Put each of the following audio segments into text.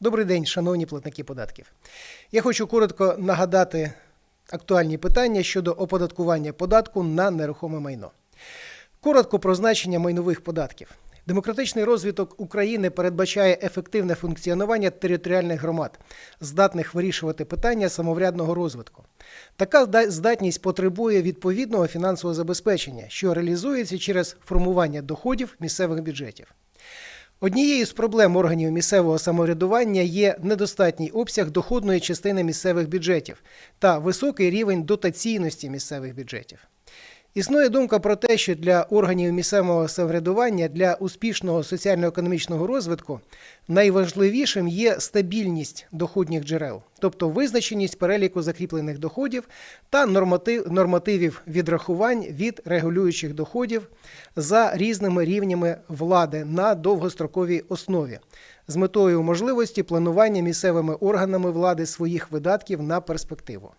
Добрий день, шановні платники податків. Я хочу коротко нагадати актуальні питання щодо оподаткування податку на нерухоме майно. Коротко про значення майнових податків. Демократичний розвиток України передбачає ефективне функціонування територіальних громад, здатних вирішувати питання самоврядного розвитку. Така здатність потребує відповідного фінансового забезпечення, що реалізується через формування доходів місцевих бюджетів. Однією з проблем органів місцевого самоврядування є недостатній обсяг доходної частини місцевих бюджетів та високий рівень дотаційності місцевих бюджетів. Існує думка про те, що для органів місцевого самоврядування для успішного соціально-економічного розвитку найважливішим є стабільність доходних джерел, тобто визначеність переліку закріплених доходів та норматив, нормативів відрахувань від регулюючих доходів за різними рівнями влади на довгостроковій основі з метою можливості планування місцевими органами влади своїх видатків на перспективу.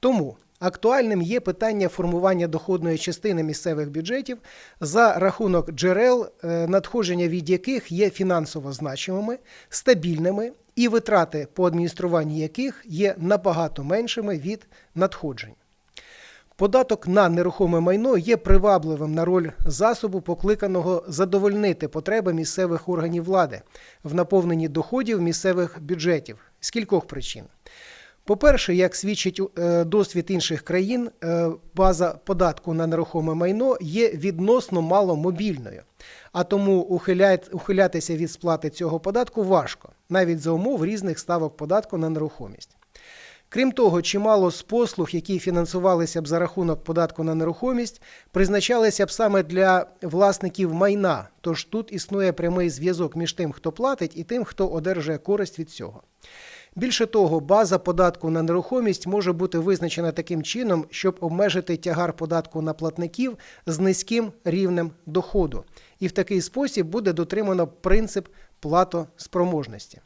Тому актуальним є питання формування доходної частини місцевих бюджетів за рахунок джерел, е, надходження від яких є фінансово значимими, стабільними і витрати по адмініструванню яких є набагато меншими від надходжень. Податок на нерухоме майно є привабливим на роль засобу, покликаного задовольнити потреби місцевих органів влади в наповненні доходів місцевих бюджетів з кількох причин. По-перше, як свідчить е, досвід інших країн, е, база податку на нерухоме майно є відносно маломобільною, а тому ухилятися від сплати цього податку важко, навіть за умов різних ставок податку на нерухомість. Крім того, чимало з послуг, які фінансувалися б за рахунок податку на нерухомість, призначалися б саме для власників майна. Тож тут існує прямий зв'язок між тим, хто платить, і тим, хто одержує користь від цього. Більше того, база податку на нерухомість може бути визначена таким чином, щоб обмежити тягар податку на платників з низьким рівнем доходу. І в такий спосіб буде дотримано принцип платоспроможності.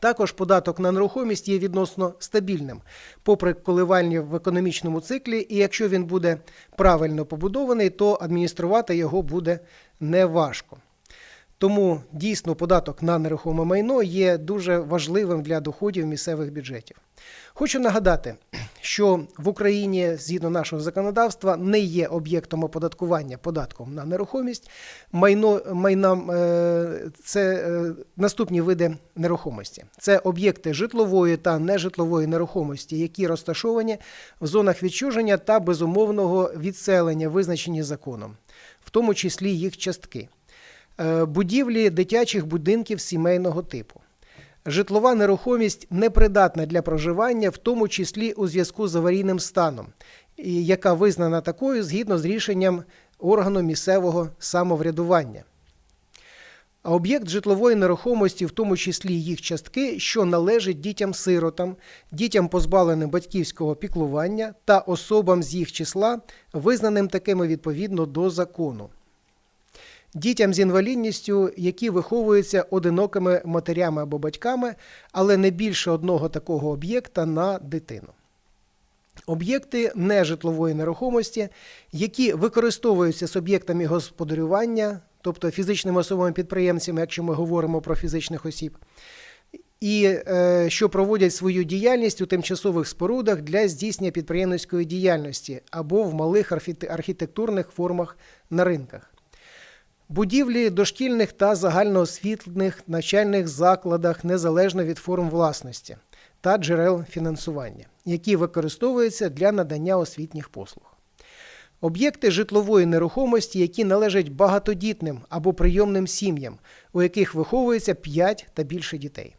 Також податок на нерухомість є відносно стабільним, попри коливання в економічному циклі, і якщо він буде правильно побудований, то адмініструвати його буде неважко. Тому дійсно податок на нерухоме майно є дуже важливим для доходів місцевих бюджетів. Хочу нагадати, що в Україні, згідно нашого законодавства, не є об'єктом оподаткування податком на нерухомість. Майно майна е, це е, наступні види нерухомості: це об'єкти житлової та нежитлової нерухомості, які розташовані в зонах відчуження та безумовного відселення, визначені законом, в тому числі їх частки. Е, будівлі дитячих будинків сімейного типу. Житлова нерухомість непридатна для проживання, в тому числі у зв'язку з аварійним станом, яка визнана такою згідно з рішенням органу місцевого самоврядування. А об'єкт житлової нерухомості, в тому числі їх частки, що належить дітям-сиротам, дітям позбавленим батьківського піклування та особам з їх числа, визнаним такими відповідно до закону дітям з інвалідністю, які виховуються одинокими матерями або батьками, але не більше одного такого об'єкта на дитину. Об'єкти нежитлової нерухомості, які використовуються суб'єктами господарювання, тобто фізичними особами-підприємцями, якщо ми говоримо про фізичних осіб, і е, що проводять свою діяльність у тимчасових спорудах для здійснення підприємницької діяльності або в малих архітектурних формах на ринках. Будівлі дошкільних та загальноосвітних навчальних закладах незалежно від форм власності та джерел фінансування, які використовуються для надання освітніх послуг. Об'єкти житлової нерухомості, які належать багатодітним або прийомним сім'ям, у яких виховується 5 та більше дітей.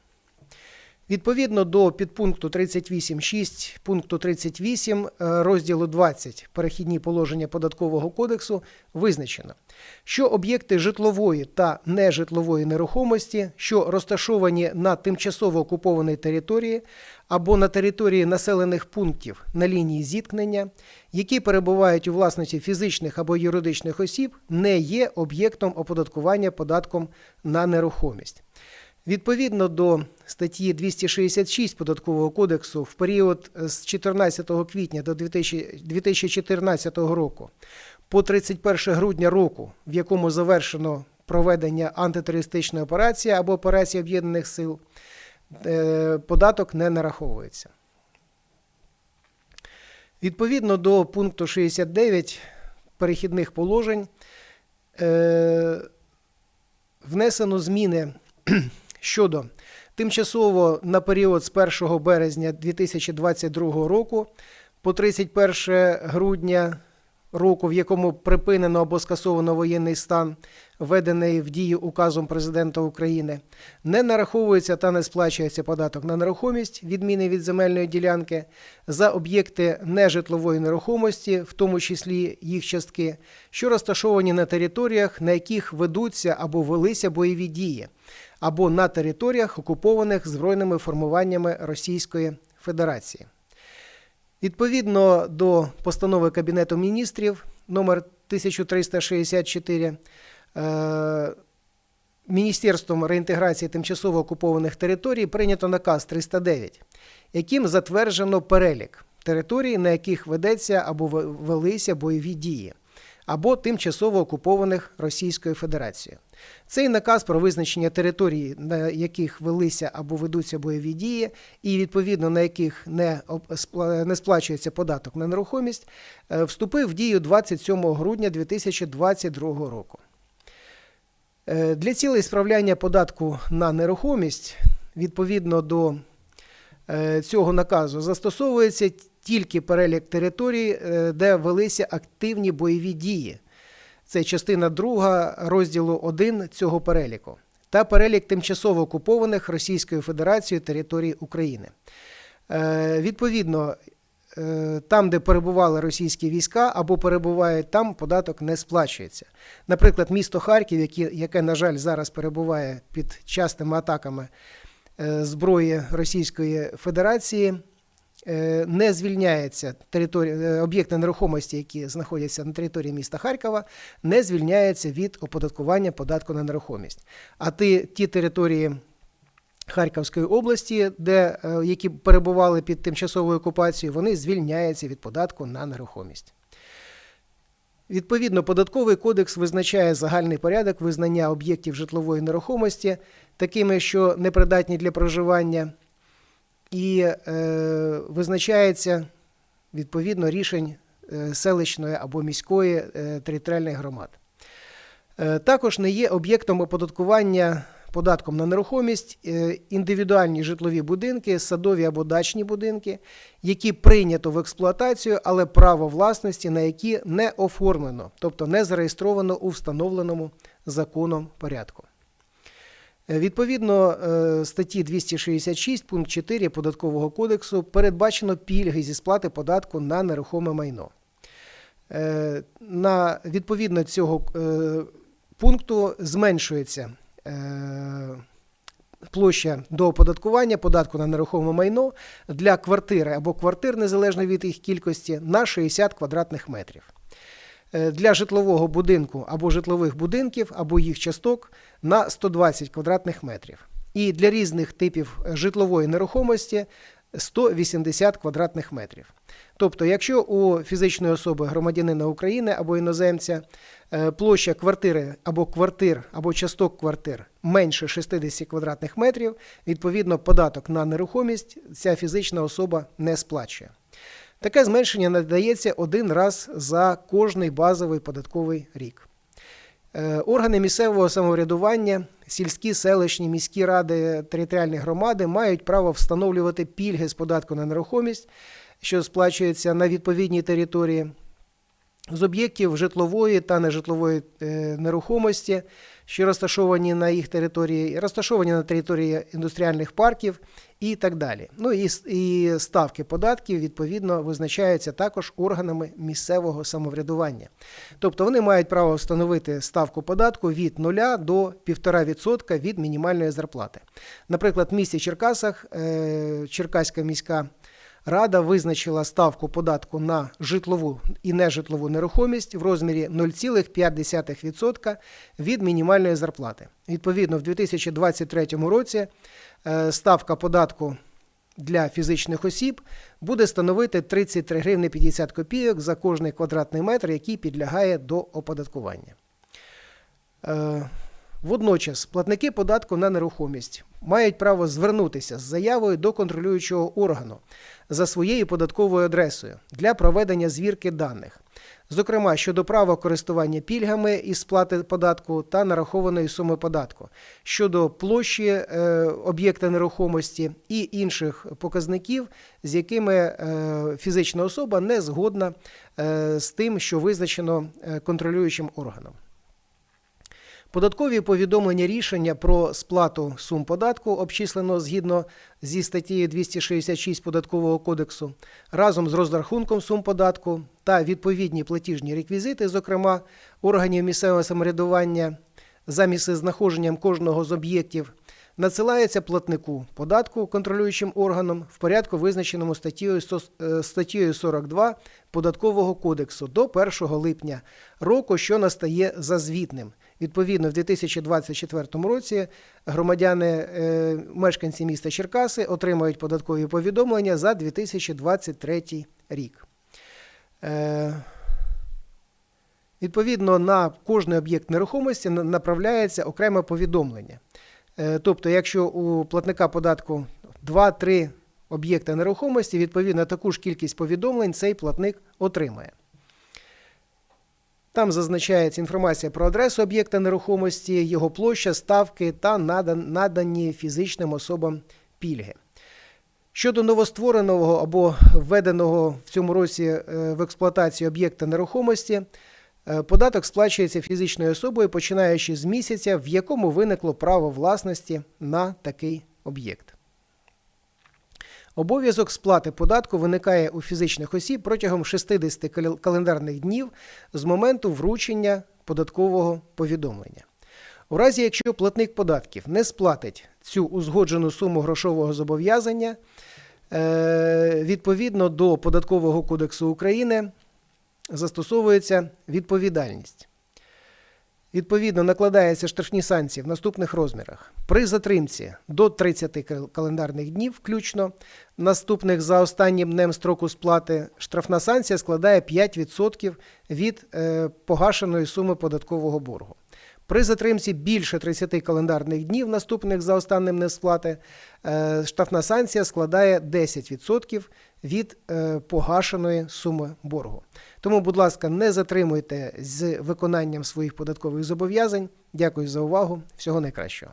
Відповідно до підпункту 38.6 пункту 38 е, розділу 20 перехідні положення податкового кодексу визначено, що об'єкти житлової та нежитлової нерухомості, що розташовані на тимчасово окупованій території або на території населених пунктів на лінії зіткнення, які перебувають у власності фізичних або юридичних осіб, не є об'єктом оподаткування податком на нерухомість. Відповідно до статті 266 Податкового кодексу в період з 14 квітня до 2014 року по 31 грудня року, в якому завершено проведення антитерористичної операції або операції Об'єднаних сил, е, податок не нараховується. Відповідно до пункту 69 перехідних положень е, внесено зміни щодо тимчасово на період з 1 березня 2022 року по 31 грудня року, в якому припинено або скасовано воєнний стан, введений в дію указом президента України, не нараховується та не сплачується податок на нерухомість, відміни від земельної ділянки, за об'єкти нежитлової нерухомості, в тому числі їх частки, що розташовані на територіях, на яких ведуться або велися бойові дії, або на територіях, окупованих збройними формуваннями Російської Федерації. Відповідно до постанови Кабінету міністрів номер 1364 е, Міністерством реінтеграції тимчасово окупованих територій прийнято наказ 309, яким затверджено перелік територій, на яких ведеться або велися бойові дії, або тимчасово окупованих Російською Федерацією. Цей наказ про визначення територій, на яких велися або ведуться бойові дії, і відповідно на яких не не сплачується податок на нерухомість, е, вступив в дію 27 грудня 2022 року. Е, для цілей справляння податку на нерухомість відповідно до е, цього наказу застосовується тільки перелік територій, де велися активні бойові дії. Це частина 2 розділу 1 цього переліку та перелік тимчасово окупованих Російською Федерацією територій України. Е, відповідно, е, там, де перебували російські війська або перебувають там, податок не сплачується. Наприклад, місто Харків, яке, на жаль, зараз перебуває під частими атаками е, зброї Російської Федерації. Е, не звільняється територія е, об'єкти нерухомості, які знаходяться на території міста Харкова, не звільняються від оподаткування податку на нерухомість. А ті, ті території Харківської області, де, е, які перебували під тимчасовою окупацією, вони звільняються від податку на нерухомість. Відповідно, податковий кодекс визначає загальний порядок визнання об'єктів житлової нерухомості, такими, що непридатні для проживання і е, визначається відповідно рішень е, селищної або міської е, територіальних громад. Е, також не є об'єктом оподаткування податком на нерухомість індивідуальні житлові будинки, садові або дачні будинки, які прийнято в експлуатацію, але право власності на які не оформлено, тобто не зареєстровано у встановленому законом порядку. Е, відповідно е, статті 266 пункт 4 податкового кодексу передбачено пільги зі сплати податку на нерухоме майно. Е, на відповідно цього пункту зменшується площа до оподаткування податку на нерухоме майно для квартири або квартир, незалежно від їх кількості, на 60 квадратних метрів. Е, для житлового будинку або житлових будинків, або їх часток на 120 квадратних метрів. І для різних типів житлової нерухомості 180 квадратних метрів. Тобто, якщо у фізичної особи громадянина України або іноземця е, площа квартири або квартир, або часток квартир менше 60 квадратних метрів, відповідно, податок на нерухомість ця фізична особа не сплачує. Таке зменшення надається один раз за кожний базовий податковий рік. Е, органи місцевого самоврядування, сільські селищні міські ради територіальні громади мають право встановлювати пільги з податку на нерухомість, що сплачується на відповідній території, з об'єктів житлової та нежитлової е, нерухомості, що розташовані на їх території, розташовані на території індустріальних парків і так далі. Ну і, і ставки податків відповідно визначаються також органами місцевого самоврядування. Тобто вони мають право встановити ставку податку від 0 до 1,5% від мінімальної зарплати. Наприклад, в місті Черкасах е, Черкаська міська. Рада визначила ставку податку на житлову і нежитлову нерухомість в розмірі 0,5% від мінімальної зарплати. Відповідно, в 2023 році е, ставка податку для фізичних осіб буде становити 33 гривни 50 копійок за кожний квадратний метр, який підлягає до оподаткування. Водночас платники податку на нерухомість мають право звернутися з заявою до контролюючого органу за своєю податковою адресою для проведення звірки даних, зокрема щодо права користування пільгами із сплати податку та нарахованої суми податку, щодо площі е, об'єкта нерухомості і інших показників, з якими е, фізична особа не згодна е, з тим, що визначено е, контролюючим органом. Податкові повідомлення рішення про сплату сум податку, обчисленого згідно зі статтею 266 Податкового кодексу, разом з розрахунком сум податку та відповідні платіжні реквізити, зокрема органів місцевого самоврядування, за місцезнаходженням кожного з об'єктів, надсилається платнику податку контролюючим органом в порядку, визначеному статтею 100 е, 42 Податкового кодексу до 1 липня року, що настає за звітним. Відповідно, в 2024 році громадяни, е, мешканці міста Черкаси отримають податкові повідомлення за 2023 рік. Е, Відповідно, на кожний об'єкт нерухомості направляється окреме повідомлення. Е, Тобто, якщо у платника податку 2-3 об'єкти нерухомості, відповідно таку ж кількість повідомлень цей платник отримає. Там зазначається інформація про адресу об'єкта нерухомості, його площа, ставки та надані фізичним особам пільги. Щодо новоствореного або введеного в цьому році е, в експлуатацію об'єкта нерухомості, е, податок сплачується фізичною особою, починаючи з місяця, в якому виникло право власності на такий об'єкт. Обов'язок сплати податку виникає у фізичних осіб протягом 60 календарних днів з моменту вручення податкового повідомлення. У разі, якщо платник податків не сплатить цю узгоджену суму грошового зобов'язання, е, відповідно до Податкового кодексу України застосовується відповідальність. Відповідно, накладаються штрафні санкції в наступних розмірах. При затримці до 30 календарних днів, включно наступних за останнім днем строку сплати, штрафна санкція складає 5% від е, погашеної суми податкового боргу. При затримці більше 30 календарних днів, наступних за останнім днем сплати, е, штрафна санкція складає 10% від е, погашеної суми боргу. Тому, будь ласка, не затримуйте з виконанням своїх податкових зобов'язань. Дякую за увагу. Всього найкращого.